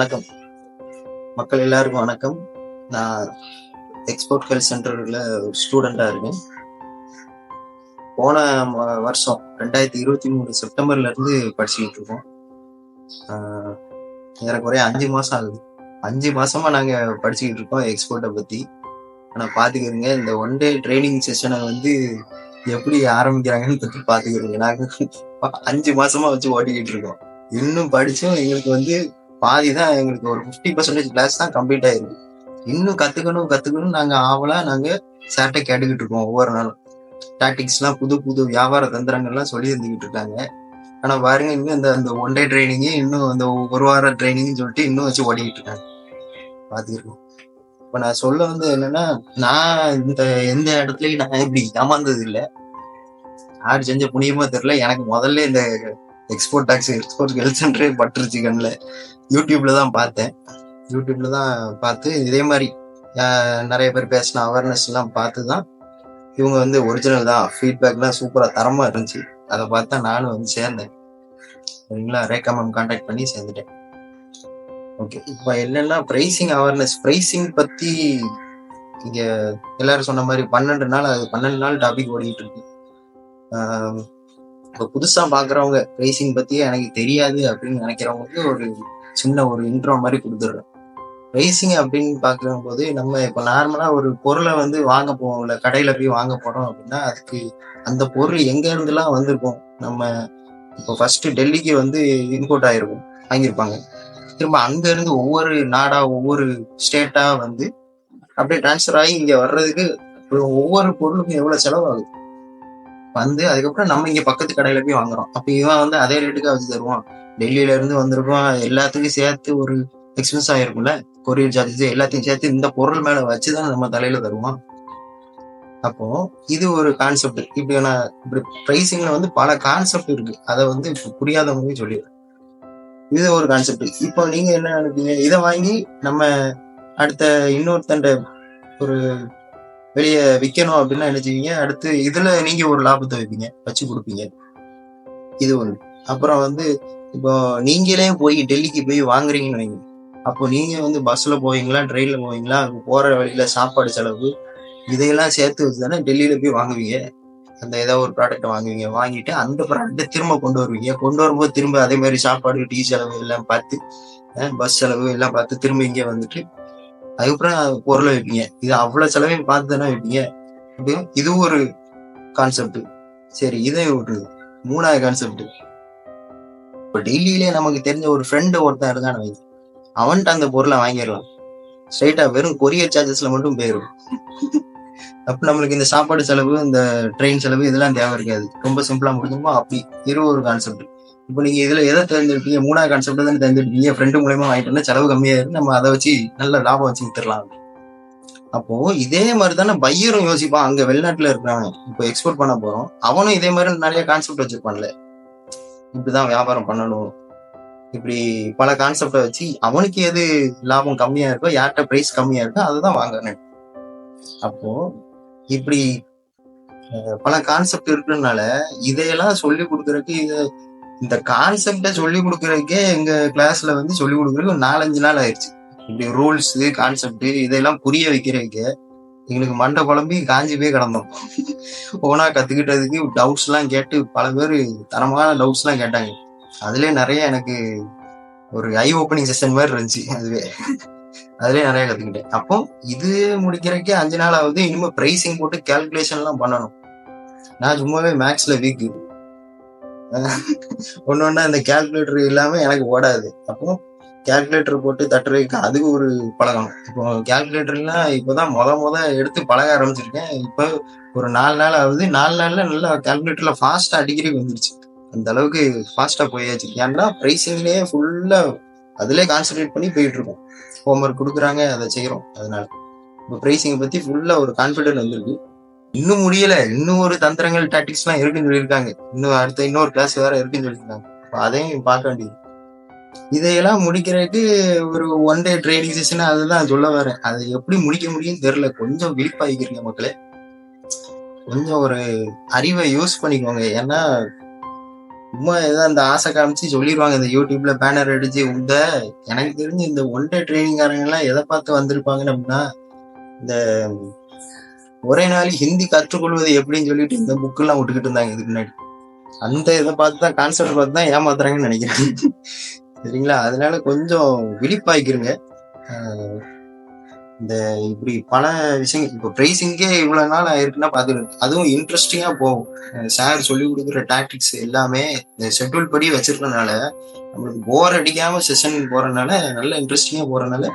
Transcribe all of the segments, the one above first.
வணக்கம். மக்கள் எல்லாருக்கும் வணக்கம். நான் எக்ஸ்போர்ட் ஹெல்த் சென்டர்ல ஸ்டூடெண்டா இருக்கேன். போன வருஷம் ரெண்டாயிரத்தி இருபத்தி மூணு செப்டம்பர்ல இருந்து படிச்சுக்கிட்டு இருக்கோம். ஆஹ் ஏறக்குறைய அஞ்சு மாசம் ஆகுது. அஞ்சு மாசமா நாங்க படிச்சுக்கிட்டு இருக்கோம் எக்ஸ்போர்ட்டை பத்தி. ஆனா பாத்துக்கிறீங்க இந்த ஒன் டே ட்ரைனிங் செஷனை வந்து எப்படி ஆரம்பிக்கிறாங்கன்னு பத்தி பாத்துக்கிறீங்க நாங்க அஞ்சு மாசமா வச்சு ஓட்டிக்கிட்டு இருக்கோம். இன்னும் படிச்சும் எங்களுக்கு வந்து பாதி தான் எங்களுக்கு ஒரு ஃபிஃப்டி பர்சன்டேஜ் கிளாஸ் தான் கம்ப்ளீட் ஆயிருக்கு. இன்னும் கத்துக்கணும் கத்துக்கணும் நாங்க ஆவலா நாங்க சேட்டை கேட்டுக்கிட்டு இருக்கோம் ஒவ்வொரு நாளும். டாக்டிக்ஸ் எல்லாம் புது புது வியாபார தந்திரங்கள்லாம் சொல்லி இருந்துகிட்டு இருக்காங்க. ஆனா பாருங்க இன்னும் இந்த அந்த ஒன் டே ட்ரைனிங்கு இன்னும் அந்த ஒரு வார ட்ரைனிங் சொல்லிட்டு இன்னும் வச்சு ஓடிக்கிட்டு இருக்காங்க. பாத்துருக்கோம் இப்ப நான் சொல்ல வந்து என்னன்னா நான் இந்த எந்த இடத்துலயும் நான் இப்படி ஏமாந்தது இல்லை யார் செஞ்ச புண்ணியமா தெரியல. எனக்கு முதல்ல இந்த எக்ஸ்போர்ட் டாக்ஸ் எக்ஸ்போர்ட் ஹெல்த் சென்டரே பட்டுருச்சு கண்ணில். யூடியூப்ல தான் பார்த்தேன். யூடியூப்ல தான் பார்த்து இதே மாதிரி நிறைய பேர் பேசின அவேர்னஸ் எல்லாம் பார்த்து தான் இவங்க வந்து ஒரிஜினல் தான். ஃபீட்பேக்லாம் சூப்பராக தரமாக இருந்துச்சு. அதை பார்த்து தான் நானும் வந்து சேர்ந்தேன். சரிங்களா? ரேகா மேம் கான்டாக்ட் பண்ணி சேர்ந்துட்டேன். ஓகே இப்போ என்னன்னா ப்ரைசிங் அவேர்னஸ் ப்ரைசிங் பற்றி இங்கே எல்லாரும் சொன்ன மாதிரி பன்னெண்டு நாள் அது பன்னெண்டு நாள் டாபிக் ஓடிட்டு இருக்கு. இப்போ புதுசா பாக்குறவங்க ரேசிங் பத்தி எனக்கு தெரியாது அப்படின்னு நினைக்கிறவங்களுக்கு ஒரு சின்ன ஒரு இன்ட்ரோ மாதிரி கொடுத்துடுறோம் ரேசிங் அப்படின்னு பாக்குற போது நம்ம இப்போ நார்மலா ஒரு பொருளை வந்து வாங்க போவோம்ல கடையில போய் வாங்க போறோம் அப்படின்னா அதுக்கு அந்த பொருள் எங்க இருந்துலாம் வந்திருக்கும். நம்ம இப்போ ஃபர்ஸ்ட் டெல்லிக்கு வந்து இம்போர்ட் ஆயிருக்கும் வாங்கியிருப்பாங்க. திரும்ப அங்க இருந்து ஒவ்வொரு நாடா ஒவ்வொரு ஸ்டேட்டா வந்து அப்படியே டிரான்ஸ்ஃபர் ஆகி இங்க வர்றதுக்கு ஒவ்வொரு பொருளுக்கும் எவ்வளவு செலவாகுது? வந்து அதுக்கப்புறம் நம்ம இங்க பக்கத்து கடையில போய் வாங்குறோம். அப்ப இவன் வந்து அதே ரேட்டுக்கு வச்சு தருவான். டெல்லியில இருந்து வந்திருக்கோம். எல்லாத்துக்கும் சேர்த்து ஒரு எக்ஸ்பென்ஸ் ஆயிருக்கும்ல? கொரியர் சார்ஜஸ் எல்லாத்தையும் சேர்த்து இந்த பொருள் மேல வச்சுதான் நம்ம தலையில தருவான். அப்போ இது ஒரு கான்செப்ட் இப்படி நான் இப்படி பிரைசிங்ல வந்து பல கான்செப்ட் இருக்கு. அதை வந்து புரியாதவங்க சொல்லிடுறேன். இது ஒரு கான்செப்ட் இப்போ நீங்க என்ன நினைப்பீங்க? இதை வாங்கி நம்ம அடுத்த இன்னொருத்தண்ட ஒரு வெளியே விற்கணும் அப்படின்னா என்ன செய்வீங்க? அடுத்து இதுல நீங்க ஒரு லாபத்தை வைப்பீங்க. வச்சு கொடுப்பீங்க. இது ஒண்ணு. அப்புறம் வந்து இப்போ நீங்களே போய் டெல்லிக்கு போய் வாங்குறீங்கன்னு வைங்க. அப்போ நீங்க வந்து பஸ்ல போவீங்களா ட்ரெயின்ல போவீங்களா அங்க போற வழியில சாப்பாடு செலவு இதையெல்லாம் சேர்த்து வச்சு தானே டெல்லியில போய் வாங்குவீங்க. அந்த ஏதோ ஒரு ப்ராடக்ட் வாங்குவீங்க. வாங்கிட்டு அந்த ப்ராடக்ட்டை திரும்ப கொண்டு வருவீங்க. கொண்டு வரும்போது திரும்ப அதே மாதிரி சாப்பாடு டீ செலவு எல்லாம் பார்த்து பஸ் செலவு எல்லாம் பார்த்து திரும்ப இங்கே வந்துட்டு அதுக்கப்புறம் பொருளை வைப்பீங்க. இது அவ்வளவு செலவையும் பார்த்து தானே வைப்பீங்க. அப்படின்னு இது ஒரு கான்செப்ட் சரி இதை ஒரு மூணாவது கான்செப்ட் இப்போ டெய்லியிலே நமக்கு தெரிஞ்ச ஒரு ஃப்ரெண்டு ஒருத்தன் இருக்கான்னு வைங்க. அவன்கிட்ட அந்த பொருளை வாங்கிடலாம். ஸ்ட்ரைட்டா வெறும் கொரியர் சார்ஜஸ்ல மட்டும் போயிடும். அப்ப நம்மளுக்கு இந்த சாப்பாடு செலவு இந்த ட்ரெயின் செலவு இதெல்லாம் தேவை இருக்காது. ரொம்ப சிம்பிளா முடிஞ்சுமோ அப்படி. இது ஒரு கான்செப்ட் இப்போ நீங்க இதுல எதை தேர்ந்தெடுப்பீங்க? மூணாவது கான்செப்ட் தானே தேர்ந்தெடுப்பீங்க? ஃப்ரெண்டு மூலயமா வாங்கிட்டு வந்தா செலவு கம்மியா இருக்கு. நம்ம அதை வச்சு நல்ல லாபம் வச்சு வித்துடலாம். அப்போ இதே மாதிரி தானே பையரும் யோசிப்பான். அங்க வெளிநாட்டுல இருக்கிறவன் இப்போ எக்ஸ்போர்ட் பண்ண போறோம். அவனும் இதே மாதிரி நிறைய கான்செப்ட் வச்சிருப்பான்ல. இப்படிதான் வியாபாரம் பண்ணணும். இப்படி பல கான்செப்டை வச்சு அவனுக்கு எது லாபம் கம்மியா இருக்கோ யார்கிட்ட பிரைஸ் கம்மியா இருக்கோ அதுதான் வாங்கணும். அப்போ இப்படி பல கான்செப்ட் இருக்கிறதுனால இதையெல்லாம் சொல்லி கொடுக்கறதுக்கு இதை இந்த கான்செப்டை சொல்லி கொடுக்கறதுக்கே எங்க கிளாஸ்ல வந்து சொல்லி கொடுக்கறதுக்கு ஒரு நாலஞ்சு நாள் ஆயிடுச்சு. இப்படி ரூல்ஸ் கான்செப்ட் இதெல்லாம் புரிய வைக்கிறதுக்கு எங்களுக்கு மண்டை குழம்பி காஞ்சி போய் கிடந்தோம். ஓனா கத்துக்கிட்டதுக்கு டவுட்ஸ் எல்லாம் கேட்டு பல பேர் தரமான டவுட்ஸ் எல்லாம் கேட்டாங்க. அதுலயே நிறைய எனக்கு ஒரு ஐ ஓப்பனிங் செஷன் மாதிரி இருந்துச்சு அதுவே. அதுலயே நிறைய கத்துக்கிட்டேன். அப்போ இது முடிக்கிறக்கே அஞ்சு நாள் ஆகுது. இனிமே பிரைசிங் போட்டு கேல்குலேஷன் எல்லாம் பண்ணணும். நான் சும்மாவே மேக்ஸ்ல வீக் ஒன்று ஒன்றா இந்த கால்குலேட்டர் இல்லாம எனக்கு ஓடாது அப்போ கால்குலேட்டர் போட்டு தட்டுறதுக்கு அதுக்கு ஒரு பழகம் இப்போ கால்குலேட்டர்லாம் இப்போதான் முத முத எடுத்து பழக ஆரம்பிச்சிருக்கேன். இப்போ ஒரு நாலு நாள் ஆகுது. நாலு நாள்ல நல்லா கால்குலேட்டர்ல ஃபாஸ்டா அடிக்கடி வந்துருச்சு. அந்த அளவுக்கு ஃபாஸ்டா போயாச்சு. ஏன்னா பிரைசிங்லயே ஃபுல்லா அதுலேயே கான்சென்ட்ரேட் பண்ணி போயிட்டு இருக்கோம். ஹோம்ஒர்க் கொடுக்குறாங்க அதை செய்யறோம் அதனால. இப்போ ப்ரைஸிங்கை பத்தி ஃபுல்லா ஒரு கான்ஃபிடென்ட் வந்திருக்கு. இன்னும் முடியல. இன்னும் ஒரு தந்திரங்கள் டாக்டிக்ஸ் எல்லாம் இருக்குன்னு சொல்லியிருக்காங்க. இன்னும் அடுத்த இன்னொரு கிளாஸ் வேற இருக்குன்னு சொல்லியிருக்காங்க. அதையும் பார்க்க வேண்டியது. இதையெல்லாம் முடிக்கிறதுக்கு ஒரு ஒன் டே ட்ரைனிங் செஷன் அதுதான் சொல்ல வரேன். அதை எப்படி முடிக்க முடியும்னு தெரியல. கொஞ்சம் விழிப்பாகிக்கிறீங்க மக்களே. கொஞ்சம் ஒரு அறிவை யூஸ் பண்ணிக்கோங்க. ஏன்னா சும்மா ஏதோ அந்த ஆசை காமிச்சு சொல்லிடுவாங்க இந்த யூடியூப்ல பேனர் அடிச்சு இந்த எனக்கு தெரிஞ்சு இந்த ஒன் டே ட்ரைனிங்காரங்க எல்லாம் எதை பார்த்து வந்திருப்பாங்கன்னு அப்படின்னா இந்த ஒரே நாள் ஹிந்தி கற்றுக்கொள்வது எப்படின்னு சொல்லிட்டு இந்த புக் எல்லாம் விட்டுக்கிட்டு இருந்தாங்க இதுக்கு முன்னாடி. அந்த இதை பார்த்து தான் கான்செப்ட் பார்த்து தான் ஏமாத்துறாங்கன்னு நினைக்கிறேன். சரிங்களா? அதனால கொஞ்சம் விழிப்பாய்க்கிருங்க. இந்த இப்படி பல விஷயங்கள் இப்போ ப்ரைஸிங்கே இவ்வளவு நாள் ஆயிருக்குன்னா பார்த்துருக்கு அதுவும் இன்ட்ரெஸ்டிங்கா போகும். சார் சொல்லி கொடுக்குற டாக்டிக்ஸ் எல்லாமே இந்த ஷெட்யூல் படி வச்சிருக்கனால நம்மளுக்கு போர் அடிக்காம செஷன் போறதுனால நல்ல இன்ட்ரெஸ்டிங்கா போறதுனால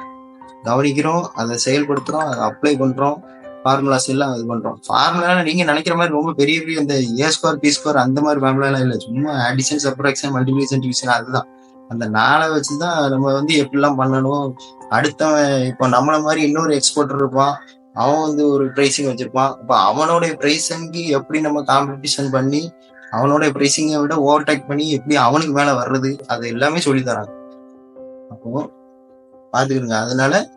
கவனிக்கிறோம் அதை செயல்படுத்துறோம் அதை அப்ளை பண்றோம். ஃபார்முலாஸ் எல்லாம் இது பண்றோம். ஃபார்முலா நீங்க நினைக்கிற மாதிரி ரொம்ப பெரிய பெரிய இந்த ஏ ஸ்கொயர் பி ஸ்கொயர் அந்த மாதிரி ஃபார்முலா எல்லாம் இல்லை. சும்மா அடிஷன் சப்ராக்ஷன் மல்டிபிளிகேஷன் டிவிஷன் அதுதான். அந்த நாளை வச்சுதான் நம்ம வந்து எப்படிலாம் பண்ணணும்? அடுத்தவன் இப்போ நம்மள மாதிரி இன்னொரு எக்ஸ்போர்ட்டர் இருப்பான். அவன் வந்து ஒரு ப்ரைஸிங் வச்சிருப்பான். இப்போ அவனுடைய ப்ரைஸிங்கு எப்படி நம்ம காம்படிஷன் பண்ணி அவனோட ப்ரைஸிங்கை விட ஓவர்டேக் பண்ணி எப்படி அவனுக்கு மேல வர்றது? அது எல்லாமே சொல்லி தராங்க. அப்போ பாத்துக்கிடுங்க அதனால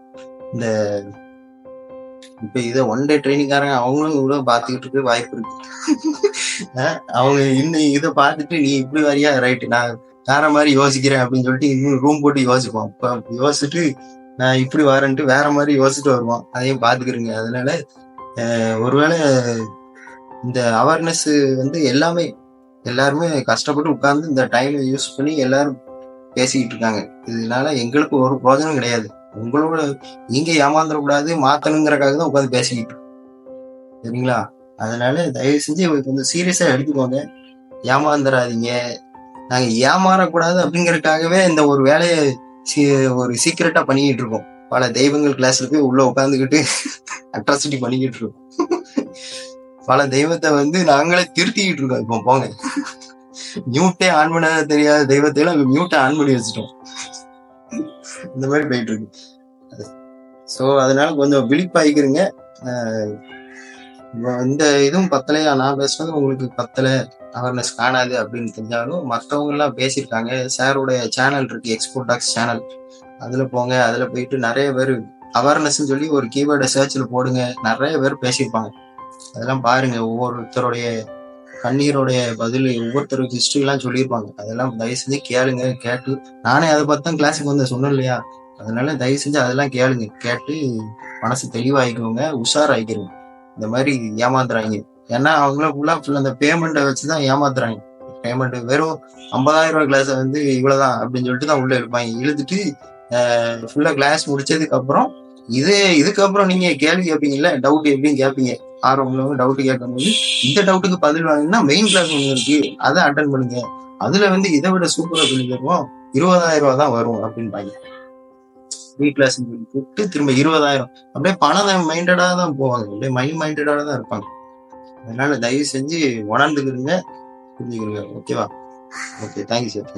இந்த இப்ப இத ஒன் டே ட்ரைனிங்காரங்க அவங்களும் கூட பாத்துக்கிட்டு இருக்க வாய்ப்பு இருக்கு. அவங்க இன்னும் இதை பார்த்துட்டு நீ இப்படி வரியா? ரைட்டு நான் வேற மாதிரி யோசிக்கிறேன் அப்படின்னு சொல்லிட்டு இன்னும் ரூம் போட்டு யோசிப்போம். அப்ப யோசிச்சுட்டு நான் இப்படி வரேன்ட்டு வேற மாதிரி யோசிச்சுட்டு வருவோம். அதையும் பாத்துக்கிறீங்க. அதனால ஒருவேளை இந்த அவேர்னஸ் வந்து எல்லாமே எல்லாருமே கஷ்டப்பட்டு உட்கார்ந்து இந்த டைமை யூஸ் பண்ணி எல்லாரும் பேசிக்கிட்டு இருக்காங்க. இதனால எங்களுக்கு ஒரு பிரோஜனம் கிடையாது. உங்களோட நீங்க ஏமாந்துடக்கூடாது மாத்தணுங்கிறக்காக தான் உட்காந்து பேசிக்கிட்டு சரிங்களா? அதனால தயவு செஞ்சு கொஞ்சம் சீரியஸா எடுத்துக்கோங்க. ஏமாந்துடாதீங்க. நாங்க ஏமாறக்கூடாது அப்படிங்கறதுக்காகவே இந்த ஒரு வேலையை ஒரு சீக்கிரட்டா பண்ணிக்கிட்டு இருக்கோம். பல தெய்வங்கள் கிளாஸ்ல போய் உள்ள உட்காந்துக்கிட்டு அட்ராசிட்டி பண்ணிக்கிட்டு இருக்கோம். பல தெய்வத்தை வந்து நாங்களே திருத்திக்கிட்டு இருக்கோம் இப்போ போங்க. மியூட்டே ஆன் பண்ண தெரியாத தெய்வத்தையெல்லாம் மியூட்டை ஆன் பண்ணி வச்சுட்டோம். இந்த மாதிரி போயிட்டு இருக்கு ஸோ அதனால கொஞ்சம் விழிப்பாய்க்கிறீங்க. இந்த இதுவும் பத்தலையா? நான் பேசுனது உங்களுக்கு பத்தல. அவேர்னஸ் காணாது அப்படின்னு தெரிஞ்சாலும் மற்றவங்கெல்லாம் பேசியிருக்காங்க. சாருடைய சேனல் இருக்கு எக்ஸ்போர்ட் டாக்ஸ் சேனல் அதுல போங்க அதுல போயிட்டு நிறைய பேர் அவேர்னஸ் சொல்லி ஒரு கீவேர்டை சர்ச்சில் போடுங்க. நிறைய பேர் பேசியிருப்பாங்க. அதெல்லாம் பாருங்க ஒவ்வொருத்தருடைய கண்ணீருடைய பதில் ஒவ்வொருத்தருக்கு ஹிஸ்டரி எல்லாம் சொல்லியிருப்பாங்க. அதெல்லாம் தயவு செஞ்சு கேளுங்க கேட்டு. நானே அதை பார்த்து தான் கிளாஸுக்கு வந்து சொன்னேன் இல்லையா? அதனால தயவு செஞ்சு அதெல்லாம் கேளுங்க. கேட்டு மனசு தெளிவாகிக்கோங்க உஷாராயிக்கிறோங்க. இந்த மாதிரி ஏமாத்துறாங்க. ஏன்னா அவங்கள ஃபுல்லா ஃபுல் அந்த பேமெண்ட்டை வச்சுதான் ஏமாத்துறாங்க. பேமெண்ட் வெறும் ஐம்பதாயிரம் ரூபாய் கிளாஸ் வந்து இவ்வளவுதான் அப்படின்னு சொல்லிட்டு தான் உள்ள எடுப்பாங்க இழுத்துட்டு ஃபுல்லா கிளாஸ் முடிச்சதுக்கு அப்புறம் இதே இதுக்கப்புறம் நீங்க கேள்வி கேட்பீங்கல்ல டவுட் எப்படின்னு கேட்பீங்க ஆர்வம் டவுட் கேட்கும்போது இந்த டவுட்டுக்கு பதில் வாங்கினா மெயின் கிளாஸ் ஒன்று இருக்கு அதை அட்டன் பண்ணுங்க. அதுல வந்து இதை விட சூப்பரா சொல்லி தருவோம். இருபதாயிரம் ரூபா தான் வரும் அப்படின்னு பாங்க ப்ரீ கிளாஸ் கூப்பிட்டு திரும்ப இருபதாயிரம். அப்படியே பணம் மைண்டடா தான் போவாங்க. அப்படியே மைண்ட் மைண்டடா தான் இருப்பாங்க. அதனால தயவு செஞ்சு உணர்ந்துக்கிறீங்க புரிஞ்சுக்கிறீங்க ஓகேவா ஓகே தேங்க்யூ சார்